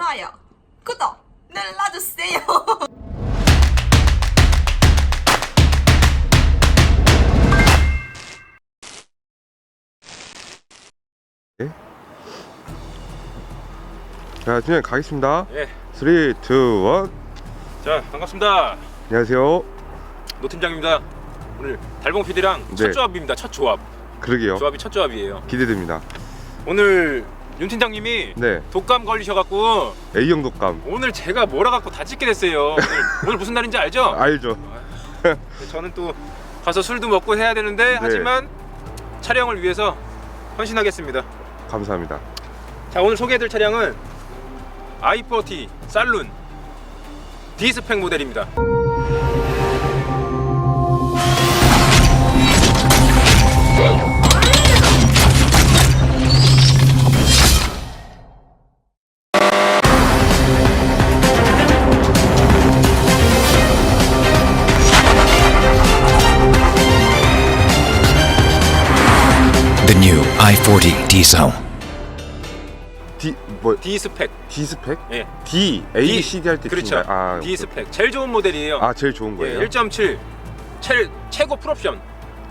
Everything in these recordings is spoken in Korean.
좋아요, 구독 눌러주세요. 자, 그냥 가겠습니다. 예. 3, 2, 1. 자 반갑습니다. 안녕하세요. 노 팀장입니다. 오늘 달봉 PD랑 네. 첫 조합입니다. 첫 조합. 그러게요. 조합이 첫 조합이에요. 기대됩니다. 오늘 윤 팀장님이 네. 독감 걸리셔갖고 A형 독감. 오늘 제가 몰아갖고 다 찍게 됐어요. 오늘, 오늘 무슨 날인지 알죠? 알죠? 저는 또 가서 술도 먹고 해야 되는데 하지만 촬영을 위해서 헌신하겠습니다. 감사합니다. 자 오늘 소개해드릴 차량은 i40 살룬 D스펙 모델입니다. I40 diesel. D 뭐 D스펙. D 스펙? 예. D A D, C D 할때 그렇죠. 아, D 스펙 제일 좋은 모델이에요. 아, 제일 좋은 거예요. 예, 1.7 최, 최고 풀옵션.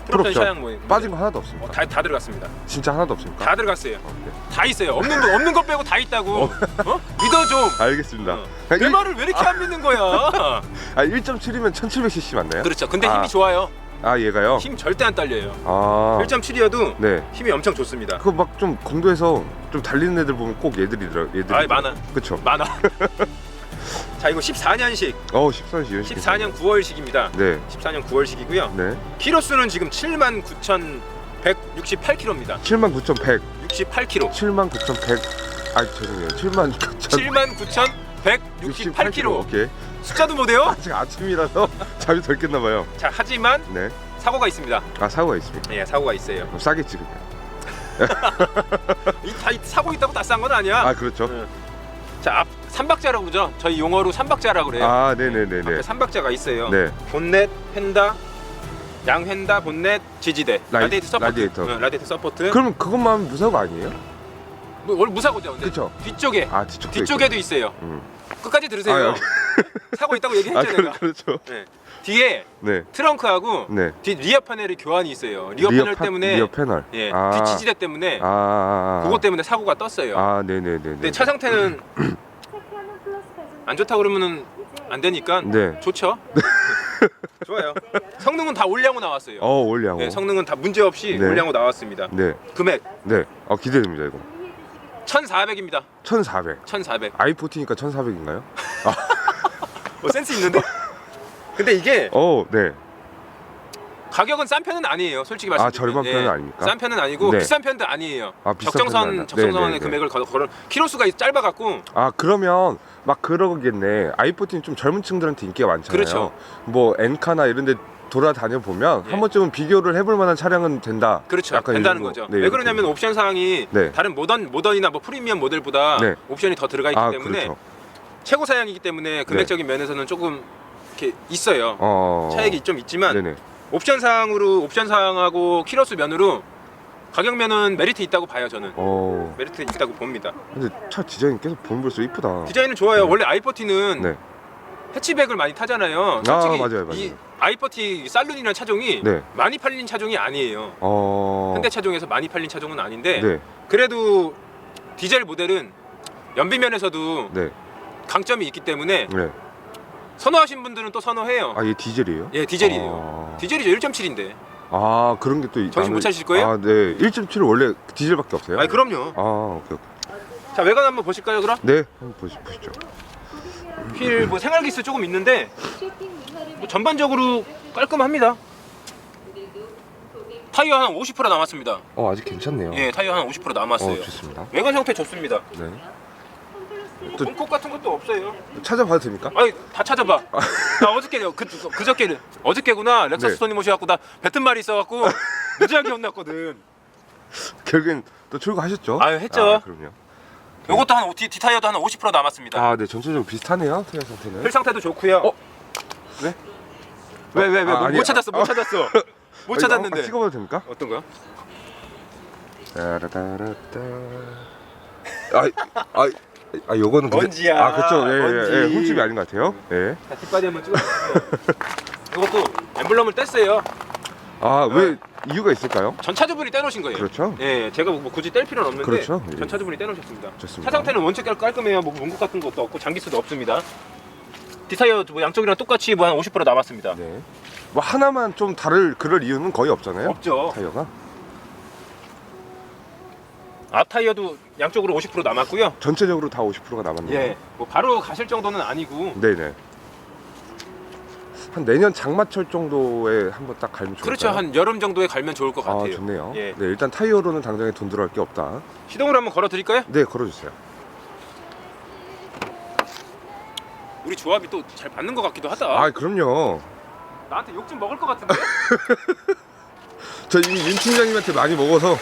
풀옵션 샤양 모델. 빠진 거 하나도 없습니까? 어, 다, 다 들어갔습니다. 진짜 하나도 없습니까? 다 들어갔어요. 어, 네. 다 있어요. 없는 거 없는 거 빼고 다 있다고. 어? 믿어 좀. 알겠습니다. 어. 아, 내 일- 말을 왜 이렇게 안 믿는 거야? 아, 1.7이면 1700cc 맞나요? 그렇죠. 근데 아. 힘이 좋아요. 아, 얘가요? 힘 절대 안 딸려요. 아. 1.7이어도 네. 힘이 엄청 좋습니다. 그거 막 좀 공도에서 좀 달리는 애들 보면 꼭 얘들이더라. 얘들. 아이, 많아. 그쵸 많아. 자 이거 14년식, 어, 14시 연식. 14년 9월식입니다. 네. 14년 9월식이고요. 네. 키로수는 지금 79,168km입니다. 79,100. 68km. 79,100. 아, 죄송해요. 79,168km. 79,168km. 오케이. 숫자도 못 해요? 아직 아침이라서 잠이 덜 깼나 봐요. 자 하지만 네. 사고가 있습니다. 아, 사고가 있습니까? 예, 사고가 있어요. 그럼 싸겠지 그냥. 이다 사고 있다고 다 싼 건 아니야. 아, 그렇죠. 네. 자, 앞 삼박자라고 그러죠. 저희 용어로 삼박자라고 그래요. 아, 네, 네, 네, 앞에 네. 삼박자가 있어요. 네. 본넷, 펜다, 양펜다, 본넷, 지지대, 라이- 라디에이터 서포트. 라디에이터. 응, 라디에이터 서포트. 그럼 그것만 하면 무사고 아니에요? 뭐, 원래 무사고죠. 근데 그쵸. 뒤쪽에 아, 뒤쪽도 뒤쪽에도 있어요. 음. 끝까지 들으세요. 아, 여기. 사고 있다고 얘기했죠 아, 내가. 그, 그렇죠. 네. 뒤에 네. 트렁크하고 네. 뒤 리어 패널이 교환이 있어요. 리어, 패널 파- 때문에 리어 패널. 예, 아. 뒷지지대 때문에 아, 아, 아. 그것 때문에 사고가 떴어요. 아, 네, 네, 네. 근데 차 상태는 안 좋다 그러면은 안 되니까 네. 좋죠. 좋아요. 성능은 다 올량호 나왔어요. 어, 올량호. 네, 성능은 다 문제 없이 네. 올량호 나왔습니다. 네. 금액 네. 어, 기대됩니다, 이거. 1,400입니다. 1,400. 1,400. i40니까 1,400인가요? 뭐 센스 있는데? 근데 이게 어, 네. 가격은 싼 편은 아니에요. 솔직히 아, 말씀드리면. 저렴한 편은 아닙니까? 싼 편은 아니고 네. 비싼 편도 아니에요. 아, 비싼 편은 적정선 아니라. 적정선의 네, 네, 네. 금액을 걸어 걸어 키로수가 짧아 갖고 아, 그러면 막 그러겠네. i40는 좀 젊은 층들한테 인기가 많잖아요. 그렇죠. 뭐 엔카나 이런 데 돌아다녀 보면 예. 한 번쯤은 비교를 해볼 만한 차량은 된다. 그렇죠. 약간 된다는 이런 거죠. 거. 네, 왜 이렇게. 그러냐면 옵션 사항이 네. 다른 모던 모던이나 뭐 프리미엄 모델보다 네. 옵션이 더 들어가 있기 아, 때문에 그렇죠. 최고 사양이기 때문에 금액적인 면에서는 조금 이렇게 있어요. 어. 차액이 좀 있지만 네네. 옵션 사항으로 옵션 사항하고 키로수 면으로 가격 면은 메리트 있다고 봐요 저는. 어. 메리트 있다고 봅니다. 근데 차 디자인 계속 보면 볼수록 이쁘다. 디자인은 좋아요. 원래 i40는 네. 해치백을 많이 타잖아요. 아, 솔직히 맞아요, 맞아요. 이 i40 살룬이라는 차종이 네. 많이 팔린 차종이 아니에요. 어. 현대 차종에서 많이 팔린 차종은 아닌데 네. 그래도 디젤 모델은 연비면에서도 네. 강점이 있기 때문에 네. 선호하신 분들은 또 선호해요. 아, 얘 디젤이에요? 예, 디젤이에요. 아, 디젤이죠. 1.7인데. 아 그런 게또 정신 못 차리실 거예요? 아, 네. 1.7은 원래 디젤밖에 없어요? 아니 그럼요. 아, 오케이. 오케이. 자 외관 한번 보실까요, 그럼? 네. 한번 보시, 보시죠. 휠 뭐 생활 기스 조금 있는데 뭐 전반적으로 깔끔합니다. 타이어 한 50% 남았습니다. 어, 아직 괜찮네요. 예, 타이어 한 50% 남았어요. 어, 좋습니다. 외관 형태 좋습니다. 네. 또- 문콕 같은 것도 없어요. 찾아봐도 됩니까? 아니 다 찾아봐. 나 어저께요. 그 그저께 어저께구나. 렉서스 네. 토니 모셔갖고 나 뱉은 말이 있어갖고 무지하게 혼났거든. 결국엔 또 출고하셨죠? 아유, 했죠. 아, 그럼요. 요것도 한 뒤, 뒤 타이어도 한 50% 남았습니다. 아, 네. 전체적으로 비슷하네요. 타이어 상태는. 휠 상태도 좋고요. 어? 왜? 왜 왜 왜? 아, 뭐, 아니, 못 찾았어. 못 아. 찾았어. 못 아니, 한번 찾았는데. 찍어봐도 됩니까? 어떤 거요? 따라따라따. 아이, 아이, 아 요거는 근데- 먼지야, 아 그쵸 예, 예, 먼지. 예, 흠집이 아닌 것 같아요 예. 자, 뒷바디 한번 찍어주세요. 이것도 엠블럼을 뗐어요. 아 왜 이유가 있을까요? 전차주분이 떼놓으신 거예요. 그렇죠. 예, 제가 뭐 굳이 뗄 필요는 없는데 그렇죠. 예. 전차주분이 떼놓으셨습니다. 좋습니다. 차 상태는 원체 깔- 깔끔해요. 뭐 문구 같은 것도 없고 장기수도 없습니다. 디타이어 뭐 양쪽이랑 똑같이 뭐 한 50% 남았습니다. 네. 뭐 하나만 좀 다를 그럴 이유는 거의 없잖아요. 없죠. 타이어가 앞 타이어도 양쪽으로 50% 남았고요. 전체적으로 다 50%가 남았네요. 예, 뭐 바로 가실 정도는 아니고 네네. 한 내년 장마철 정도에 한번 딱 갈면 좋을까요? 그렇죠. 한 여름 정도에 갈면 좋을 것아 같아요. 좋네요. 예. 네 일단 타이어로는 당장에 돈 들어갈 게 없다. 시동을 한번 걸어 드릴까요? 네 걸어주세요. 우리 조합이 또 잘 받는 것 같기도 하다. 아 그럼요. 나한테 욕 좀 먹을 것 같은데? 저 이미 윤 팀장님한테 많이 먹어서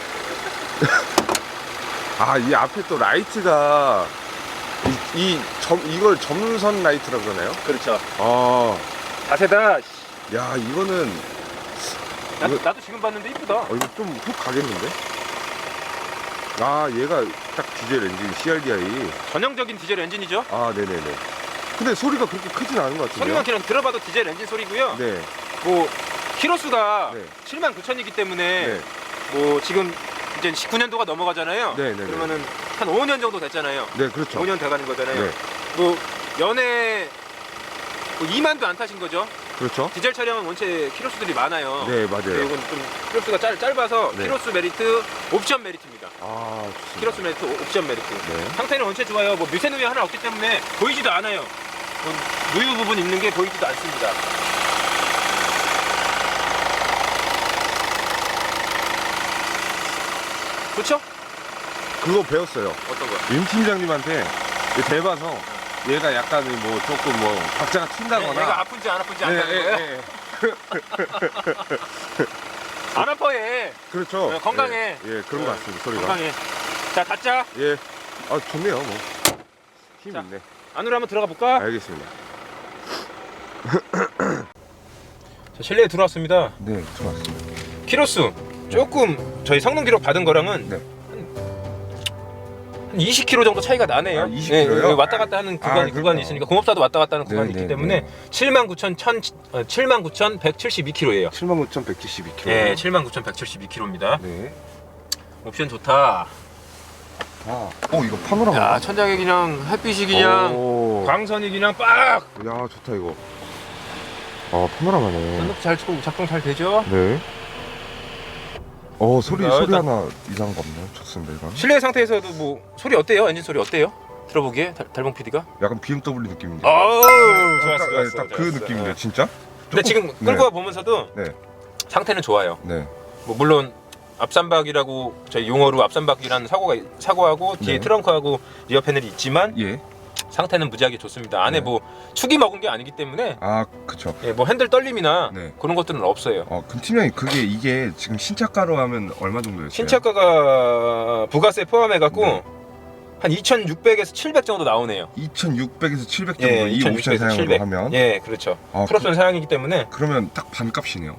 아 이 앞에 또 라이트가 이, 이 점, 이걸 점선 라이트라고 그러나요? 그렇죠. 아, 자세다. 야 이거는 나도, 이거- 나도 지금 봤는데 이쁘다. 어, 이거 좀 훅 가겠는데? 아 얘가 딱 디젤 엔진 CRDI 전형적인 디젤 엔진이죠. 아 네네네 근데 소리가 그렇게 크진 않은 것 같은데요? 소리만 그냥 들어봐도 디젤 엔진 소리고요. 네, 뭐 키로수가 네. 7만 9천이기 때문에 네. 뭐 지금 이제 19년도가 넘어가잖아요. 네, 네, 네. 그러면은 한 5년 정도 됐잖아요. 네 그렇죠 5년 돼가는 거잖아요. 네. 뭐 연애 뭐 2만도 안 타신 거죠. 그렇죠 디젤 차량은 원체 키로수들이 많아요. 네 맞아요 이건 좀 키로수가 짧, 짧아서 네. 키로수 메리트 옵션 메리트입니다. 아 좋습니다 키로수 메리트 오- 옵션 메리트. 네. 상태는 원체 좋아요. 뭐 미세누이 하나 없기 때문에 보이지도 않아요. 뭐 누유 부분 있는 게 보이지도 않습니다. 좋죠? 그거 배웠어요 어떤 거? 윤 팀장님한테 대봐서 얘가 약간 뭐 조금 뭐 박자가 튄다거나 얘가 아픈지 안 아픈지 네, 안다는 예, 거예요? 예. 안 아파 얘. 그렇죠 네, 건강해. 예, 예 그런 것 같습니다 소리가 건강해. 자, 닫자. 예. 아 좋네요 뭐. 힘 자. 있네. 안으로 한번 들어가 볼까? 알겠습니다. 자, 실내에 들어왔습니다. 네, 들어왔습니다. 키로수 조금 저희 성능 기록 받은 거랑은 네. 한 20km 정도 차이가 나네요. 아, 20km 요? 예, 예, 왔다 갔다 하는 아, 구간이. 구간이 있으니까 공업사도 왔다 갔다 하는 구간이 네, 있기 네, 때문에 네. 79,100 어, 79,172km예요. 75,172km. 예, 79,172km입니다. 네. 옵션 좋다. 아, 어 이거 파노라마. 야, 천장에 그냥 햇빛이 그냥 오. 광선이 그냥 빡. 야 좋다 이거. 아 파노라마네. 썬루프 잘 작동 잘 되죠? 네. 어 소리 야, 소리 일단- 하나 이상한 거 없나요? 좋습니다 이거. 실내 상태에서도 뭐 소리 어때요? 엔진 소리 어때요? 들어보기에 달- 달봉 PD가? 약간 BMW 느낌인데. 어우, 좋았어, 좋았어. 딱 그 좋았어. 느낌인데 진짜? 근데 지금 조금- 끌고 네. 와 보면서도 네. 상태는 좋아요. 네. 뭐 물론 앞삼박이라고 저희 용어로 앞삼박이라는 사고가 사고하고 뒤에 네. 트렁크하고 리어 패널이 있지만 예. 상태는 무지하게 좋습니다. 안에 네. 뭐 축이 먹은 게 아니기 때문에 아 그쵸. 예, 뭐 핸들 떨림이나 네. 그런 것들은 없어요. 어, 금 팀장님 그게 이게 지금 신차가로 하면 얼마 정도였어요? 신차가가 부가세 포함해 갖고 네. 한 2,600에서 700 정도 나오네요. 2,600에서 700 정도 예, 이 옵션 2,600에서 사양으로 700. 하면 예, 그렇죠. 아, 풀옵션 사양이기 때문에 그, 러면 딱 반값이네요.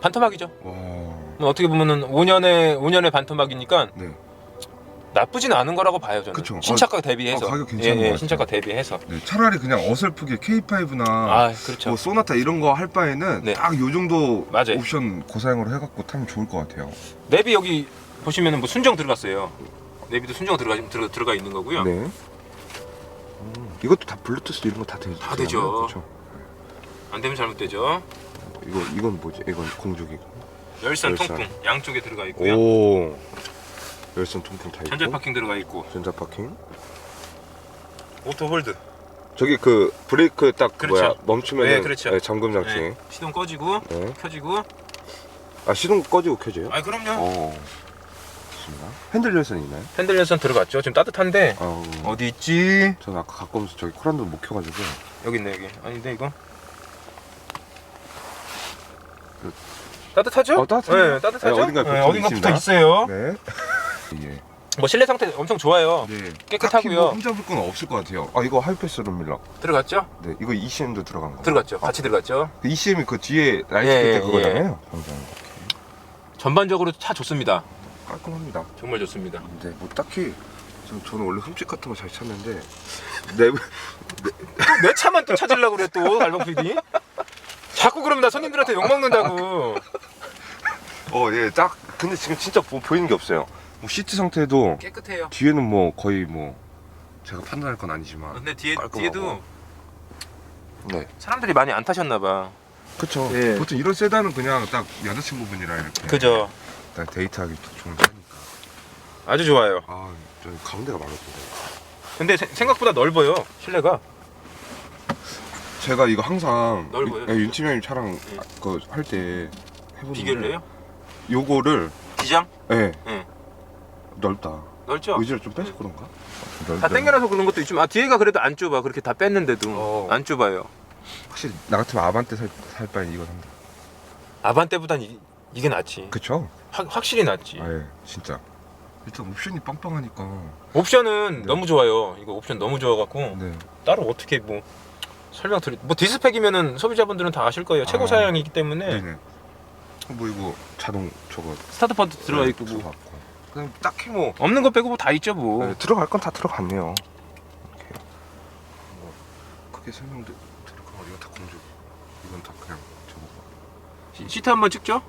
반토막이죠. 와. 뭐 어떻게 보면은 5년에 5년의 반토막이니까 네. 나쁘진 않은 거라고 봐요 저는. 그쵸. 신차가 대비해서. 어, 가격 괜찮은 것 예, 예, 같아요. 신차가 대비해서. 네. 차라리 그냥 어설프게 K5나 아, 그렇죠. 뭐 소나타 이런 거 할 바에는 네. 딱 요 정도 맞아요. 옵션 고사양으로 해갖고 타면 좋을 것 같아요. 내비 여기 보시면은 뭐 순정 들어갔어요. 내비도 순정 들어가 들어, 들어가 있는 거고요. 네. 음, 이것도 다 블루투스 이런 거 다 되죠? 다 되죠. 그렇죠. 안 되면 잘못되죠. 이거 이건 뭐지? 이건 공주기. 열선, 열선. 통풍 양쪽에 들어가 있고요. 오. 열선 통풍 다 있고. 전자 파킹 들어가 있고 전자 파킹. 오토 홀드. 저기 그 브레이크 딱 그렇죠. 뭐야 멈추면 네, 그렇죠. 잠금 장치. 네. 시동 꺼지고 네. 켜지고. 아 시동 꺼지고 켜져요? 아 그럼요. 어. 좋습니다. 핸들 열선 있나요? 핸들 열선 들어갔죠. 지금 따뜻한데 어. 어디 있지? 저는 아까 갖고 오면서 저기 쿨한도 못 켜가지고. 여기 있네 여기. 아닌데 이거. 그- 따뜻하죠? 어, 따뜻해요. 네, 따뜻하죠? 네, 어딘가 붙어 어딘가 있습니다. 붙어 있어요. 네. 예. 뭐 실내 상태 엄청 좋아요. 네. 깨끗하고요. 딱히 뭐 흠잡을 건 없을 것 같아요. 아 이거 하이패스 룸밀락. 들어갔죠? 네. 이거 ECM도 들어간 거. 들어갔죠. 같이 들어갔죠. 그 ECM이 그 뒤에 라이트 예, 끝에 예, 그거잖아요. 당장 전반적으로 차 좋습니다. 깔끔합니다. 정말 좋습니다. 근데 뭐 딱히 저, 저는 원래 흠집 같은 거 잘 찾는데 내내 차만 또 찾으려고 그래 또 알방 PD. 자꾸 그러면 나 손님들한테 욕 먹는다고. 어, 예, 딱. 근데 지금 진짜 보, 보이는 게 없어요. 뭐 시트 상태도 깨끗해요. 뒤에는 뭐 거의 뭐 제가 판단할 건 아니지만. 근데 뒤에 깔끔하고. 뒤에도 네. 사람들이 많이 안 타셨나 봐. 그쵸. 예. 보통 이런 세단은 그냥 딱 여자친구분이랑 이렇게. 그죠. 딱 데이트하기 딱 좋은 차니까. 아주 좋아요. 아, 저 가운데가 들어요. 근데 세- 생각보다 넓어요 실내가. 제가 이거 항상 넓어요, 예, 윤팀 형님 차랑 예. 그할 때 해보는 비교를 해요? 요거를 기장? 예. 응. 넓다. 넓죠. 의지를 좀 빼서 그런가? 넓, 다 땡겨놔서 그런 것도 있지만 아, 뒤에가 그래도 안 좁아. 그렇게 다 뺐는데도 어. 안 좁아요. 확실히 나 같으면 아반떼 살, 살 바엔 이거 산다. 아반떼보단 이, 이게 낫지. 그쵸? 확, 확실히 낫지. 아 예 진짜. 일단 옵션이 빵빵하니까. 옵션은 네. 너무 좋아요. 이거 옵션 너무 좋아갖고 네. 따로 어떻게 뭐 설명 드리 뭐 디스펙이면은 소비자분들은 다 아실 거예요. 최고 아. 사양이기 때문에 네네. 뭐 이거 자동 저거 스타트 펀드 들어가 있고 뭐. 그냥 딱히 뭐 없는 거 빼고 뭐 다 있죠 뭐. 네, 들어갈 건 다 들어갔네요. 이렇게 뭐 크게 거 이건 다 공주. 이건 다 그냥 저거 시- 시트 한번 찍죠?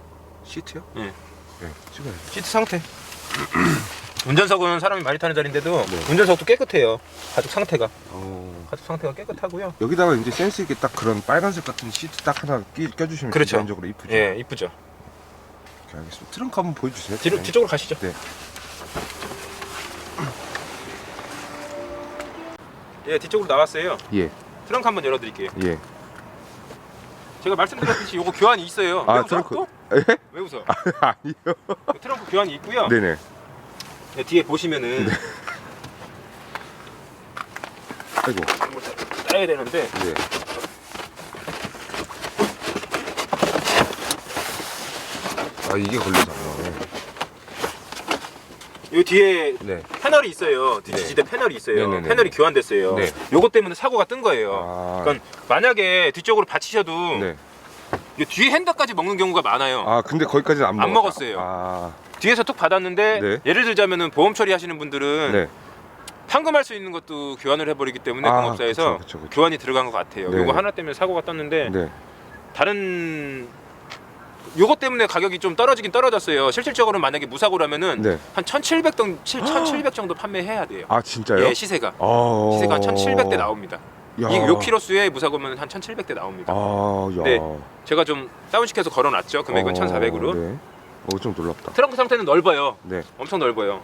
시트요? 예. 네, 찍어야죠. 시트 상태. 운전석은 사람이 많이 타는 자리인데도 네. 운전석도 깨끗해요. 가죽 상태가 어. 가죽 상태가 깨끗하고요. 여기다가 이제 센스 있게 딱 그런 빨간색 같은 시트 딱 하나 끼, 껴주시면 그렇죠. 디자인적으로 이쁘죠. 예, 이쁘죠. 오케이, 알겠습니다. 트렁크 한번 보여주세요. 뒤로 네. 뒤쪽으로 가시죠. 네. 예, 뒤쪽으로 나왔어요. 예, 트렁크 한번 열어드릴게요. 예. 제가 말씀드렸듯이 요거 교환이 있어요. 아, 왜 웃어? 트렁크. 또? 예? 왜 웃어? 아니요. 트렁크 교환이 있고요. 네네. 네, 뒤에 보시면은 아이고. 뭐 따야 되는데 예. 아 이게 걸리잖아. 요 뒤에 네. 패널이 있어요. 네. 뒤지지대 패널이 있어요. 네네네. 패널이 교환됐어요. 네. 요것 때문에 사고가 뜬 거예요. 아. 그러니까 만약에 뒤쪽으로 받치셔도 네. 이 뒤에 핸들까지 먹는 경우가 많아요. 아 근데 거기까지는 안, 안 먹었다. 먹었어요. 아. 뒤에서 툭 받았는데 네. 예를 들자면은 보험 처리하시는 분들은 네. 판금할 수 있는 것도 교환을 해버리기 때문에 아, 공업사에서 그쵸, 그쵸, 그쵸. 교환이 들어간 것 같아요. 네. 요거 하나 때문에 사고가 떴는데 네. 다른 요것 때문에 가격이 좀 떨어지긴 떨어졌어요. 실질적으로 만약에 무사고라면은 네. 한 1,700 정도 1,700 정도 판매해야 돼요. 아 진짜요? 예, 시세가. 아. 시세가 한 1,700대 나옵니다. 야. 이 요 키로수에 무사고면 한 1,700대 나옵니다. 아, 야. 네. 제가 좀 다운시켜서 걸어 놨죠. 금액은 1,400으로. 네. 어, 좀 놀랍다. 트렁크 상태는 넓어요. 네. 엄청 넓어요.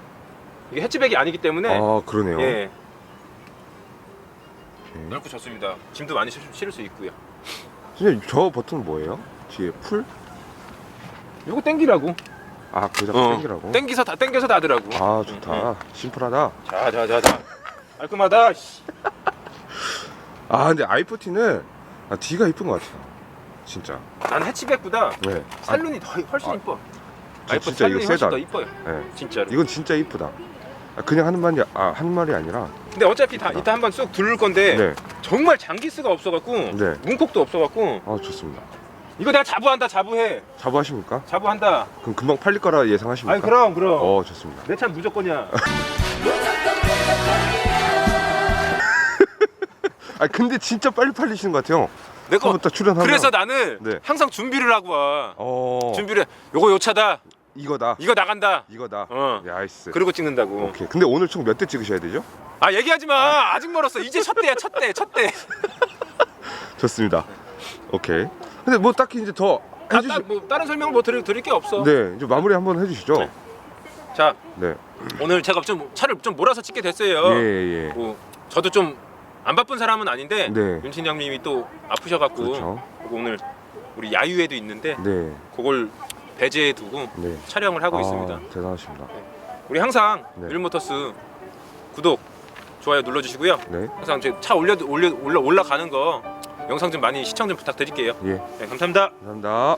이게 해치백이 아니기 때문에 아, 그러네요. 예, 오케이. 넓고 좋습니다. 짐도 많이 실- 실을 수 있고요. 선생님, 저 버튼 뭐예요? 뒤에 풀? 요거 땡기라고. 아, 그거 자꾸 어, 땡기라고? 땡기서 다 땡겨서 나더라고. 아, 좋다. 심플하다. 자, 자, 자, 자. 깔끔하다. 씨. 아, 근데 i40는 아, 뒤가 이쁜 것 같아요. 진짜. 난 해치백보다 네. 살룬이 더 훨씬 아, 이뻐. 저 아이폰 진짜 이거 살룬이 훨씬 세다. 더 이뻐요. 네. 진짜로. 이건 진짜 이쁘다. 아, 그냥 하는 말이 아, 하는 말이 아니라 근데 어차피 다 이따 한번 쑥 두를 건데 네. 정말 장기스가 없어갖고 네. 문콕도 없어갖고 아, 좋습니다. 이거 내가 자부한다 자부해 자부하십니까? 자부한다. 그럼 금방 팔릴 거라 예상하십니까? 아니 그럼 그럼 어, 좋습니다. 내 차는 무조건이야. 아, 근데 진짜 빨리 팔리시는 것 같아요. 내거 처음부터 출연하면 그래서 나는 네. 항상 준비를 하고 와. 어. 준비를 해. 요거 요 차다. 이거다. 이거 나간다. 이거다. 어. 야이스. 그리고 찍는다고. 오케이. 근데 오늘 총 몇 대 찍으셔야 되죠? 아 얘기하지 마. 아직 멀었어. 이제 첫 대야 첫 대. 첫 대. 좋습니다. 오케이. 근데 뭐 딱히 이제 더 아, 해주시. 따, 뭐 다른 설명 뭐 드릴, 드릴 게 없어. 네, 이제 마무리 한번 해주시죠. 네. 자 네. 오늘 제가 좀 차를 좀 몰아서 찍게 됐어요. 예, 예. 뭐 저도 좀 안 바쁜 사람은 아닌데 네. 윤 팀장님이 또 아프셔갖고 그렇죠. 그리고 오늘 우리 야유회도 있는데 네, 그걸 배제해 두고 네. 촬영을 하고 아, 있습니다. 대단하십니다. 우리 항상 네. 윌모터스 구독 좋아요 눌러주시고요. 네, 항상 제 차 올려 올려 올라 올라가는 거 영상 좀 많이 시청 좀 부탁드릴게요. 예. 네, 감사합니다. 감사합니다.